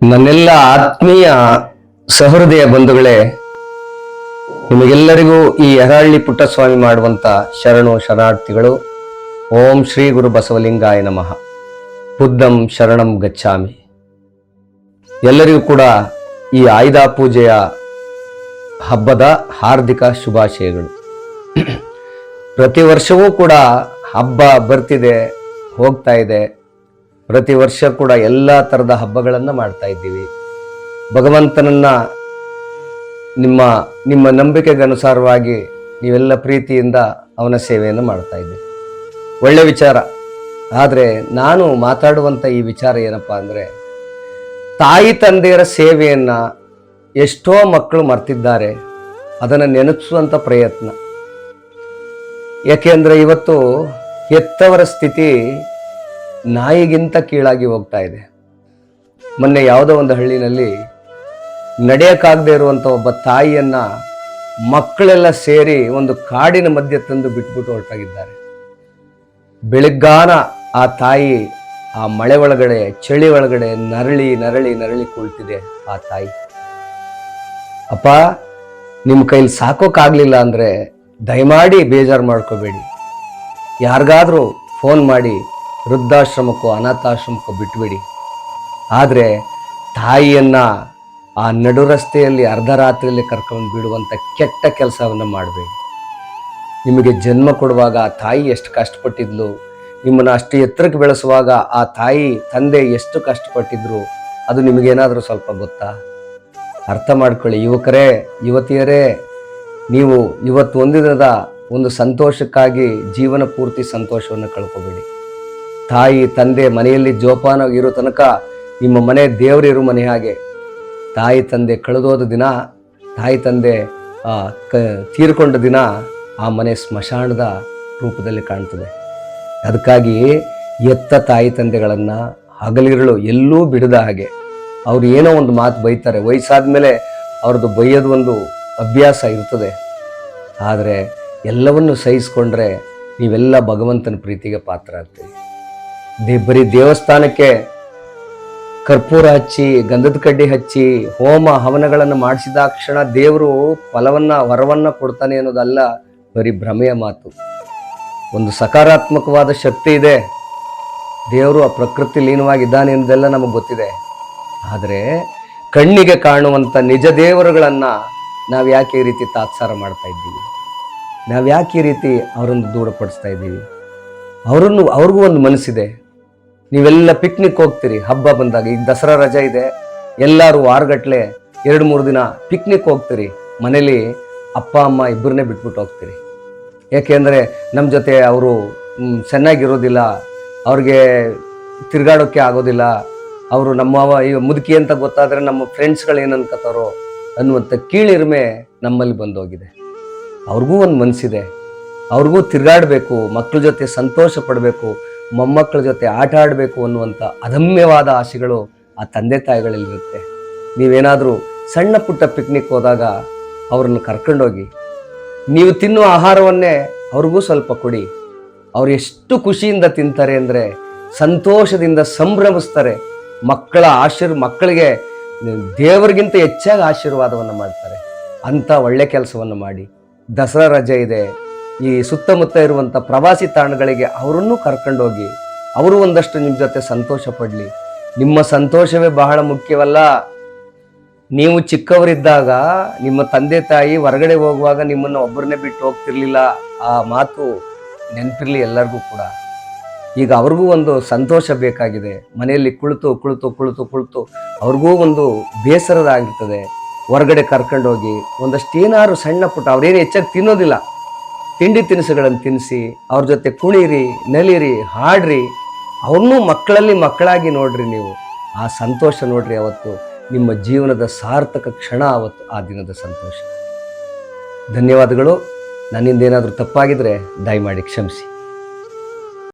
ನನ್ನೆಲ್ಲ ಆತ್ಮೀಯ ಸಹೃದಯ ಬಂಧುಗಳೇ, ನಿಮಗೆಲ್ಲರಿಗೂ ಈ ಯರಹಳ್ಳಿ ಪುಟ್ಟಸ್ವಾಮಿ ಮಾಡುವಂತ ಶರಣು ಶರಣಾರ್ಥಿಗಳು, ಓಂ ಶ್ರೀ ಗುರು ಬಸವಲಿಂಗಾಯ ನಮಃ. ಬುದ್ಧಂ ಶರಣಂ ಗಚ್ಚಾಮಿ ಎಲ್ಲರಿಗೂ ಕೂಡ ಈ ಆಯುಧ ಪೂಜೆಯ ಹಬ್ಬದ ಹಾರ್ದಿಕ ಶುಭಾಶಯಗಳು. ಪ್ರತಿ ವರ್ಷವೂ ಕೂಡ ಹಬ್ಬ ಬರ್ತಿದೆ, ಹೋಗ್ತಾ ಇದೆ. ಪ್ರತಿ ವರ್ಷ ಕೂಡ ಎಲ್ಲ ಥರದ ಹಬ್ಬಗಳನ್ನು ಮಾಡ್ತಾ ಇದ್ದೀವಿ. ಭಗವಂತನನ್ನ ನಿಮ್ಮ ನಿಮ್ಮ ನಂಬಿಕೆಗನುಸಾರವಾಗಿ ನೀವೆಲ್ಲ ಪ್ರೀತಿಯಿಂದ ಅವನ ಸೇವೆಯನ್ನು ಮಾಡ್ತಾ ಇದ್ದೀವಿ ಒಳ್ಳೆ ವಿಚಾರ. ಆದರೆ ನಾನು ಮಾತಾಡುವಂಥ ಈ ವಿಚಾರ ಏನಪ್ಪ ಅಂದರೆ, ತಾಯಿ ತಂದೆಯರ ಸೇವೆಯನ್ನು ಎಷ್ಟೋ ಮಕ್ಕಳು ಮರ್ತಿದ್ದಾರೆ. ಅದನ್ನು ನೆನಪಿಸುವಂಥ ಪ್ರಯತ್ನ. ಯಾಕೆಂದರೆ ಇವತ್ತು ಹೆತ್ತವರ ಸ್ಥಿತಿ ನಾಯಿಗಿಂತ ಕೀಳಾಗಿ ಹೋಗ್ತಾ ಇದೆ. ಮೊನ್ನೆ ಯಾವುದೋ ಒಂದು ಹಳ್ಳಿನಲ್ಲಿ ನಡೆಯಕ್ಕಾಗದೇ ಇರುವಂಥ ಒಬ್ಬ ತಾಯಿಯನ್ನ ಮಕ್ಕಳೆಲ್ಲ ಸೇರಿ ಒಂದು ಕಾಡಿನ ಮಧ್ಯೆ ತಂದು ಬಿಟ್ಬಿಟ್ಟು ಹೊರಟಾಗಿದ್ದಾರೆ. ಬೆಳಗ್ಗಾನ ಆ ತಾಯಿ ಆ ಮಳೆ ಒಳಗಡೆ, ಚಳಿ ಒಳಗಡೆ ನರಳಿ ನರಳಿ ನರಳಿ ಕುಳಿತಿದೆ ಆ ತಾಯಿ. ಅಪ್ಪ ನಿಮ್ಮ ಕೈಲಿ ಸಾಕೋಕ್ಕಾಗಲಿಲ್ಲ ಅಂದರೆ ದಯಮಾಡಿ ಬೇಜಾರು ಮಾಡ್ಕೋಬೇಡಿ. ಯಾರಿಗಾದರೂ ಫೋನ್ ಮಾಡಿ ವೃದ್ಧಾಶ್ರಮಕ್ಕೋ ಅನಾಥಾಶ್ರಮಕ್ಕೋ ಬಿಟ್ಬಿಡಿ. ಆದರೆ ತಾಯಿಯನ್ನು ಆ ನಡು ರಸ್ತೆಯಲ್ಲಿ ಅರ್ಧ ರಾತ್ರಿಯಲ್ಲಿ ಕರ್ಕೊಂಡು ಬಿಡುವಂಥ ಕೆಟ್ಟ ಕೆಲಸವನ್ನು ಮಾಡಬೇಡಿ. ನಿಮಗೆ ಜನ್ಮ ಕೊಡುವಾಗ ಆ ತಾಯಿ ಎಷ್ಟು ಕಷ್ಟಪಟ್ಟಿದ್ಲು, ನಿಮ್ಮನ್ನು ಅಷ್ಟು ಎತ್ತರಕ್ಕೆ ಬೆಳೆಸುವಾಗ ಆ ತಾಯಿ ತಂದೆ ಎಷ್ಟು ಕಷ್ಟಪಟ್ಟಿದ್ರು, ಅದು ನಿಮಗೇನಾದರೂ ಸ್ವಲ್ಪ ಗೊತ್ತಾ? ಅರ್ಥ ಮಾಡ್ಕೊಳ್ಳಿ ಯುವಕರೇ, ಯುವತಿಯರೇ, ನೀವು ಇವತ್ತು ಒಂದಿನದ ಒಂದು ಸಂತೋಷಕ್ಕಾಗಿ ಜೀವನ ಪೂರ್ತಿ ಸಂತೋಷವನ್ನು ಕಳ್ಕೊಬೇಡಿ. ತಾಯಿ, ತಂದೆ ಮನೆಯಲ್ಲಿ ಜೋಪಾನ ಇರೋ ತನಕ ನಿಮ್ಮ ಮನೆ ದೇವರಿರು ಮನೆ ಹಾಗೆ. ತಾಯಿ, ತಂದೆ ಕಳೆದೋದ ದಿನ, ತಾಯಿ, ತಂದೆ ಕ, ತೀರ್ಕೊಂಡ ದಿನ ಆ ಮನೆ ಸ್ಮಶಾನದ ರೂಪದಲ್ಲಿ ಕಾಣ್ತದೆ. ಅದಕ್ಕಾಗಿ ಎತ್ತ ತಾಯಿ, ತಂದೆಗಳನ್ನು ಹಗಲಿರುಳು ಎಲ್ಲೂ ಬಿಡದ ಹಾಗೆ. ಅವ್ರು ಏನೋ ಒಂದು ಮಾತು ಬೈತಾರೆ. ವಯಸ್ಸಾದ ಮೇಲೆ ಅವ್ರದ್ದು ಬೈಯೋದು ಒಂದು ಅಭ್ಯಾಸ ಇರ್ತದೆ. ಆದರೆ ಎಲ್ಲವನ್ನು ಸಹಿಸಿಕೊಂಡ್ರೆ ನೀವೆಲ್ಲ ಭಗವಂತನ ಪ್ರೀತಿಗೆ ಪಾತ್ರ ಆಗ್ತೀರಿ. ದೇ ಬರೀ ದೇವಸ್ಥಾನಕ್ಕೆ ಕರ್ಪೂರ ಹಚ್ಚಿ, ಗಂಧದ ಕಡ್ಡಿ ಹಚ್ಚಿ, ಹೋಮ ಹವನಗಳನ್ನು ಮಾಡಿಸಿದ ಕ್ಷಣ ದೇವರು ಫಲವನ್ನ, ವರವನ್ನ ಕೊಡ್ತಾನೆ ಅನ್ನೋದಲ್ಲ ಬರೀ ಭ್ರಮೆಯ ಮಾತು. ಒಂದು ಸಕಾರಾತ್ಮಕವಾದ ಶಕ್ತಿ ಇದೆ. ದೇವರು ಆ ಪ್ರಕೃತಿ ಲೀನವಾಗಿದ್ದಾನೆ ಎಂದೆಲ್ಲ ನಮಗೆ ಗೊತ್ತಿದೆ. ಆದರೆ ಕಣ್ಣಿಗೆ ಕಾಣುವಂಥ ನಿಜ ದೇವರುಗಳನ್ನು ನಾವು ಯಾಕೆ ಈ ರೀತಿ ತಾತ್ಸಾರ ಮಾಡ್ತಾ ಇದ್ದೀವಿ? ನಾವು ಯಾಕೆ ಈ ರೀತಿ ಅವರನ್ನು ದೂರಪಡಿಸ್ತಾ ಇದ್ದೀವಿ? ಅವರನ್ನು, ಅವ್ರಿಗೂ ಒಂದು ಮನಸ್ಸಿದೆ. ನೀವೆಲ್ಲ ಪಿಕ್ನಿಕ್ ಹೋಗ್ತೀರಿ. ಹಬ್ಬ ಬಂದಾಗ ಈಗ ದಸರಾ ರಜೆ ಇದೆ. ಎಲ್ಲರೂ ವಾರಗಟ್ಲೆ ಎರಡು ಮೂರು ದಿನ ಪಿಕ್ನಿಕ್ ಹೋಗ್ತೀರಿ. ಮನೇಲಿ ಅಪ್ಪ, ಅಮ್ಮ ಇಬ್ಬರನ್ನೇ ಬಿಟ್ಬಿಟ್ಟು ಹೋಗ್ತೀರಿ. ಯಾಕೆಂದರೆ ನಮ್ಮ ಜೊತೆ ಅವರು ಚೆನ್ನಾಗಿರೋದಿಲ್ಲ ಅವ್ರಿಗೆ ತಿರುಗಾಡೋಕ್ಕೆ ಆಗೋದಿಲ್ಲ. ಅವರು ನಮ್ಮವ ಈ ಮುದುಕಿ ಅಂತ ಗೊತ್ತಾದರೆ ನಮ್ಮ ಫ್ರೆಂಡ್ಸ್ಗಳು ಏನು ಅನ್ಕೋತಾರೋ ಅನ್ನುವಂಥ ಕೀಳಿರ್ಮೆ ನಮ್ಮಲ್ಲಿ ಬಂದೋಗಿದೆ. ಅವ್ರಿಗೂ ಒಂದು ಮನಸ್ಸಿದೆ ಅವ್ರಿಗೂ ತಿರುಗಾಡಬೇಕು. ಮಕ್ಕಳ ಜೊತೆ ಸಂತೋಷ ಪಡಬೇಕು. ಮೊಮ್ಮಕ್ಕಳ ಜೊತೆ ಆಟ ಆಡಬೇಕು ಅನ್ನುವಂಥ ಅದಮ್ಯವಾದ ಆಸೆಗಳು ಆ ತಂದೆ ತಾಯಿಗಳಲ್ಲಿರುತ್ತೆ. ನೀವೇನಾದರೂ ಸಣ್ಣ ಪುಟ್ಟ ಪಿಕ್ನಿಕ್ ಹೋದಾಗ ಅವ್ರನ್ನ ಕರ್ಕೊಂಡೋಗಿ, ನೀವು ತಿನ್ನುವ ಆಹಾರವನ್ನೇ ಅವ್ರಿಗೂ ಸ್ವಲ್ಪ ಕೊಡಿ. ಅವ್ರು ಎಷ್ಟು ಖುಷಿಯಿಂದ ತಿಂತಾರೆ ಅಂದರೆ ಸಂತೋಷದಿಂದ ಸಂಭ್ರಮಿಸ್ತಾರೆ. ಮಕ್ಕಳ ಆಶೀರ್, ಮಕ್ಕಳಿಗೆ ದೇವರಿಗಿಂತ ಹೆಚ್ಚಾಗಿ ಆಶೀರ್ವಾದವನ್ನು ಮಾಡ್ತಾರೆ. ಅಂಥ ಒಳ್ಳೆ ಕೆಲಸವನ್ನು ಮಾಡಿ. ದಸರಾ ರಜೆ ಇದೆ. ಈ ಸುತ್ತಮುತ್ತ ಇರುವಂಥ ಪ್ರವಾಸಿ ತಾಣಗಳಿಗೆ ಅವರನ್ನು ಕರ್ಕೊಂಡೋಗಿ ಅವರು ಒಂದಷ್ಟು ನಿಮ್ಮ ಜೊತೆ ಸಂತೋಷ ಪಡಲಿ. ನಿಮ್ಮ ಸಂತೋಷವೇ ಬಹಳ ಮುಖ್ಯವಲ್ಲ. ನೀವು ಚಿಕ್ಕವರಿದ್ದಾಗ ನಿಮ್ಮ ತಂದೆ ತಾಯಿ ಹೊರಗಡೆ ಹೋಗುವಾಗ ನಿಮ್ಮನ್ನು ಒಬ್ಬರನ್ನೇ ಬಿಟ್ಟು ಹೋಗ್ತಿರ್ಲಿಲ್ಲ. ಆ ಮಾತು ನೆನಪಿರಲಿ ಎಲ್ಲರಿಗೂ ಕೂಡ. ಈಗ ಅವ್ರಿಗೂ ಒಂದು ಸಂತೋಷ ಬೇಕಾಗಿದೆ. ಮನೆಯಲ್ಲಿ ಕುಳಿತು ಕುಳಿತು ಕುಳಿತು ಕುಳಿತು ಅವ್ರಿಗೂ ಒಂದು ಬೇಸರದಾಗಿರ್ತದೆ. ಹೊರಗಡೆ ಕರ್ಕೊಂಡೋಗಿ ಒಂದಷ್ಟು ಏನಾದ್ರು ಸಣ್ಣ ಪುಟ್ಟ ಅವ್ರೇನು ಹೆಚ್ಚಾಗಿ ತಿನ್ನೋದಿಲ್ಲ. ತಿಂಡಿ ತಿನಿಸುಗಳನ್ನು ತಿನ್ನಿಸಿ, ಅವ್ರ ಜೊತೆ ಕುಣಿರಿ ನಲಿರಿ ಹಾಡ್ರಿ, ಅವ್ರನ್ನೂ ಮಕ್ಕಳಲ್ಲಿ ಮಕ್ಕಳಾಗಿ ನೋಡ್ರಿ ನೀವು. ಆ ಸಂತೋಷ ನೋಡ್ರಿ ಅವತ್ತು. ನಿಮ್ಮ ಜೀವನದ ಸಾರ್ಥಕ ಕ್ಷಣ ಅವತ್ತು, ಆ ದಿನದ ಸಂತೋಷ. ಧನ್ಯವಾದಗಳು. ನನ್ನಿಂದ ಏನಾದರೂ ತಪ್ಪಾಗಿದ್ದರೆ ದಯಮಾಡಿ ಕ್ಷಮಿಸಿ.